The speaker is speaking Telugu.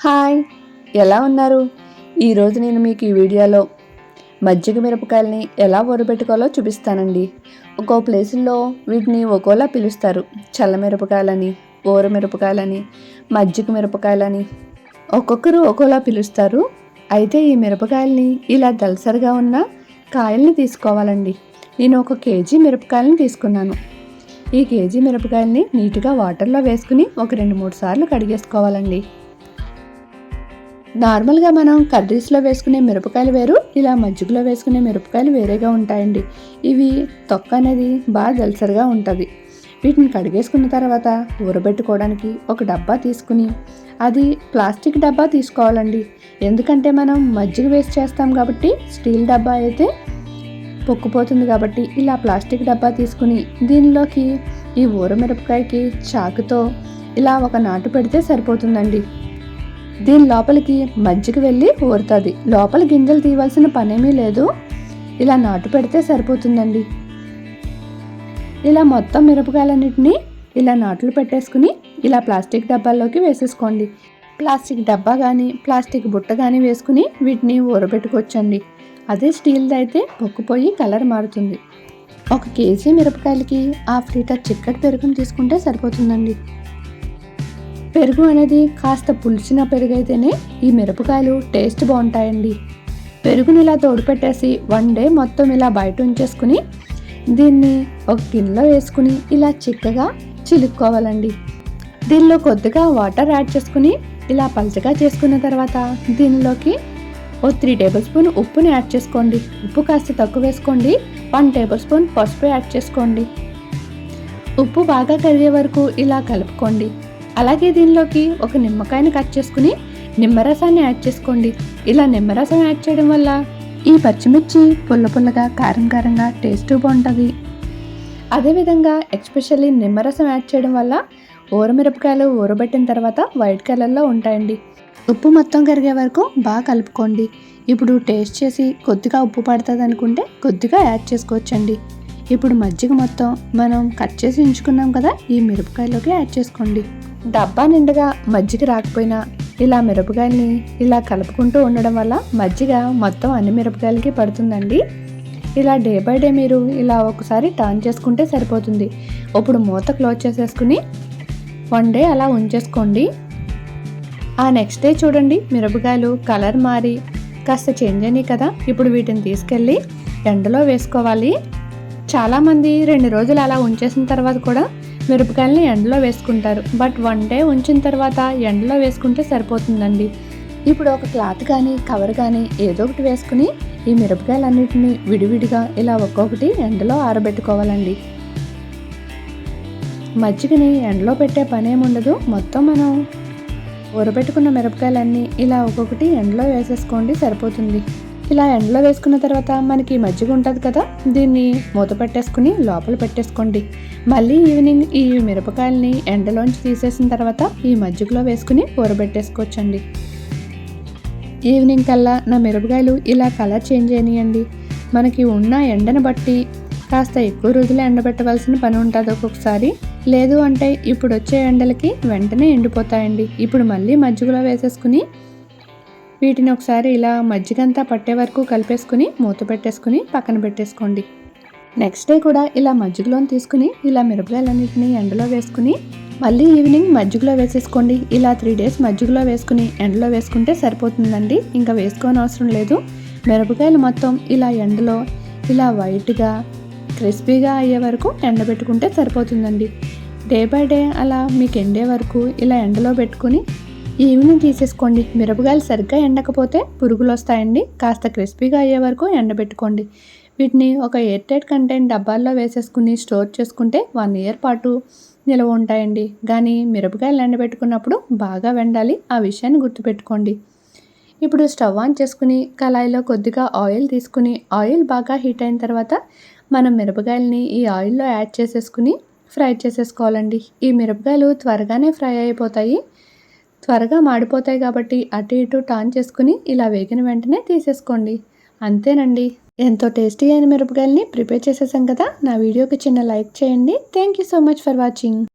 హాయ్ ఎలా ఉన్నారు? ఈరోజు నేను మీకు ఈ వీడియోలో మజ్జిగ మిరపకాయలని ఎలా ఊరబెట్టుకోవాలో చూపిస్తానండి. ఒక్కో ప్లేసుల్లో వీటిని ఒక్కోలా పిలుస్తారు. చల్ల మిరపకాయలని ఊర మిరపకాయలని మజ్జిగ మిరపకాయలని ఒక్కొక్కరు ఒక్కోలా పిలుస్తారు. అయితే ఈ మిరపకాయలని ఇలా దలసరిగా ఉన్న కాయల్ని తీసుకోవాలండి. నేను ఒక కేజీ మిరపకాయలను తీసుకున్నాను. ఈ కేజీ మిరపకాయల్ని నీట్గా వాటర్లో వేసుకుని ఒక రెండు మూడు సార్లు కడిగేసుకోవాలండి. నార్మల్గా మనం కర్రీస్లో వేసుకునే మిరపకాయలు వేరు ఇలా మజ్జిగలో వేసుకునే మిరపకాయలు వేరేగా ఉంటాయండి. ఇవి తొక్క అనేది బాగా దలసరిగా ఉంటుంది. వీటిని కడిగేసుకున్న తర్వాత ఊరబెట్టుకోవడానికి ఒక డబ్బా తీసుకుని అది ప్లాస్టిక్ డబ్బా తీసుకోవాలండి. ఎందుకంటే మనం మజ్జిగ వేస్ట్ చేస్తాం కాబట్టి స్టీల్ డబ్బా అయితే పొక్కుపోతుంది కాబట్టి ఇలా ప్లాస్టిక్ డబ్బా తీసుకుని దీనిలోకి ఈ ఊరమిరపకాయకి చాకుతో ఇలా ఒక నాటు పెడితే సరిపోతుందండి. దీని లోపలికి మజ్జిగ వెళ్ళి ఊరుతుంది. లోపల గింజలు తీయవలసిన పనేమీ లేదు. ఇలా నాటు పెడితే సరిపోతుందండి. ఇలా మొత్తం మిరపకాయలన్నింటినీ ఇలా నాట్లు పెట్టేసుకుని ఇలా ప్లాస్టిక్ డబ్బాల్లోకి వేసేసుకోండి. ప్లాస్టిక్ డబ్బా కానీ ప్లాస్టిక్ బుట్ట కానీ వేసుకుని వీటిని ఊరబెట్టుకోవచ్చండి. అదే స్టీల్ది అయితే పొక్కుపోయి కలర్ మారుతుంది. ఒక కేజీ మిరపకాయలకి హాఫ్ లీటర్ చిక్కటి పెరుగుని తీసుకుంటే సరిపోతుందండి. పెరుగు అనేది కాస్త పులిచిన పెరుగు అయితేనే ఈ మిరపకాయలు టేస్ట్ బాగుంటాయండి. పెరుగుని ఇలా తోడుపెట్టేసి వన్ డే మొత్తం ఇలా బయట ఉంచేసుకుని దీన్ని ఒక గిన్నెలో వేసుకుని ఇలా చిక్కగా చిలుక్కోవాలండి. దీనిలో కొద్దిగా వాటర్ యాడ్ చేసుకుని ఇలా పలచగా చేసుకున్న తర్వాత దీనిలోకి ఓ త్రీ టేబుల్ స్పూన్ ఉప్పుని యాడ్ చేసుకోండి. ఉప్పు కాస్త తక్కువ వేసుకోండి. వన్ టేబుల్ స్పూన్ పసుపు యాడ్ చేసుకోండి. ఉప్పు బాగా కరిగే వరకు ఇలా కలుపుకోండి. అలాగే దీనిలోకి ఒక నిమ్మకాయని కట్ చేసుకుని నిమ్మరసాన్ని యాడ్ చేసుకోండి. ఇలా నిమ్మరసం యాడ్ చేయడం వల్ల ఈ పచ్చిమిర్చి పుల్ల పుల్లగా కారం కారంగా టేస్ట్ బాగుంటుంది. అదేవిధంగా ఎక్స్పెషల్లీ నిమ్మరసం యాడ్ చేయడం వల్ల ఊరమిరపకాయలు ఊరబెట్టిన తర్వాత వైట్ కలర్లో ఉంటాయండి. ఉప్పు మొత్తం కరిగే వరకు బాగా కలుపుకోండి. ఇప్పుడు టేస్ట్ చేసి కొద్దిగా ఉప్పు పడుతుంది అనుకుంటే కొద్దిగా యాడ్ చేసుకోవచ్చండి. ఇప్పుడు మజ్జిగ మొత్తం మనం కట్ చేసి ఉంచుకున్నాం కదా ఈ మిరపకాయలోకి యాడ్ చేసుకోండి. డబ్బా నిండుగా మజ్జిగ రాకపోయినా ఇలా మిరపకాయల్ని ఇలా కలుపుకుంటూ ఉండడం వల్ల మజ్జిగ మొత్తం అన్ని మిరపకాయలకి పడుతుందండి. ఇలా డే బై డే మీరు ఇలా ఒకసారి టర్న్ చేసుకుంటే సరిపోతుంది. ఇప్పుడు మూత క్లోజ్ చేసేసుకుని వన్ డే అలా ఉంచేసుకోండి. ఆ నెక్స్ట్ డే చూడండి మిరపకాయలు కలర్ మారి కాస్త చేంజ్ అయినాయి కదా. ఇప్పుడు వీటిని తీసుకెళ్ళి ఎండలో వేసుకోవాలి. చాలామంది రెండు రోజులు అలా ఉంచేసిన తర్వాత కూడా మిరపకాయలని ఎండలో వేసుకుంటారు. బట్ వన్ డే ఉంచిన తర్వాత ఎండలో వేసుకుంటే సరిపోతుందండి. ఇప్పుడు ఒక క్లాత్ కానీ కవర్ కానీ ఏదో ఒకటి వేసుకుని ఈ మిరపకాయలన్నింటినీ విడివిడిగా ఇలా ఒక్కొక్కటి ఎండలో ఆరబెట్టుకోవాలండి. మజ్జిగని ఎండలో పెట్టే పని ఏముండదు మొత్తం మనం ఊరబెట్టుకున్న మిరపకాయలన్నీ ఇలా ఒక్కొక్కటి ఎండలో వేసేసుకోండి సరిపోతుంది. ఇలా ఎండలో వేసుకున్న తర్వాత మనకి మజ్జిగ ఉంటుంది కదా దీన్ని మూత పెట్టేసుకుని లోపల పెట్టేసుకోండి. మళ్ళీ ఈవినింగ్ ఈ మిరపకాయలని ఎండలోంచి తీసేసిన తర్వాత ఈ మజ్జిగలో వేసుకుని ఊరబెట్టేసుకోవచ్చండి. ఈవినింగ్ కల్లా నా మిరపకాయలు ఇలా కలర్ చేంజ్ అయినాయండి. మనకి ఉన్న ఎండను బట్టి కాస్త ఎక్కువ రోజులు ఎండబెట్టవలసిన పని ఉంటుంది ఒక్కొక్కసారి. లేదు అంటే ఇప్పుడు వచ్చే ఎండలకి వెంటనే ఎండిపోతాయండి. ఇప్పుడు మళ్ళీ మజ్జిగలో వేసేసుకుని వీటిని ఒకసారి ఇలా మజ్జిగంతా పట్టే వరకు కలిపేసుకుని మూత పెట్టేసుకుని పక్కన పెట్టేసుకోండి. నెక్స్ట్ డే కూడా ఇలా మజ్జిగలోని తీసుకుని ఇలా మిరపకాయలన్నింటినీ ఎండలో వేసుకుని మళ్ళీ ఈవినింగ్ మజ్జిగలో వేసేసుకోండి. ఇలా త్రీ డేస్ మజ్జిగలో వేసుకుని ఎండలో వేసుకుంటే సరిపోతుందండి. ఇంకా వేసుకోని అవసరం లేదు. మిరపకాయలు మొత్తం ఇలా ఎండలో ఇలా వైట్గా క్రిస్పీగా అయ్యే వరకు ఎండబెట్టుకుంటే సరిపోతుందండి. డే బై డే అలా మీకు ఎండే వరకు ఇలా ఎండలో పెట్టుకుని ఈవినింగ్ తీసేసుకోండి. మిరపకాయలు సరిగ్గా ఎండకపోతే పురుగులు వస్తాయండి. కాస్త క్రిస్పీగా అయ్యే వరకు ఎండబెట్టుకోండి. వీటిని ఒక ఎయిర్ టైట్ కంటైన్ డబ్బాల్లో వేసేసుకుని స్టోర్ చేసుకుంటే వన్ ఇయర్ పాటు నిల్వ ఉంటాయండి. కానీ మిరపకాయలు ఎండబెట్టుకున్నప్పుడు బాగా వెండాలి. ఆ విషయాన్ని గుర్తుపెట్టుకోండి. ఇప్పుడు స్టవ్ ఆన్ చేసుకుని కళాయిలో కొద్దిగా ఆయిల్ తీసుకుని ఆయిల్ బాగా హీట్ అయిన తర్వాత మనం మిరపకాయలని ఈ ఆయిల్లో యాడ్ చేసేసుకుని ఫ్రై చేసేసుకోవాలండి. ఈ మిరపకాయలు త్వరగానే ఫ్రై అయిపోతాయి. త్వరగా మాడిపోతాయి కాబట్టి అటు ఇటు టాన్ చేసుకుని ఇలా వేగిన వెంటనే తీసేసుకోండి. అంతేనండి. ఎంతో టేస్టీ అయిన మిరపకాయలని ప్రిపేర్ చేసేసాం కదా? నా వీడియోకి చిన్న లైక్ చేయండి. Thank you so much for watching.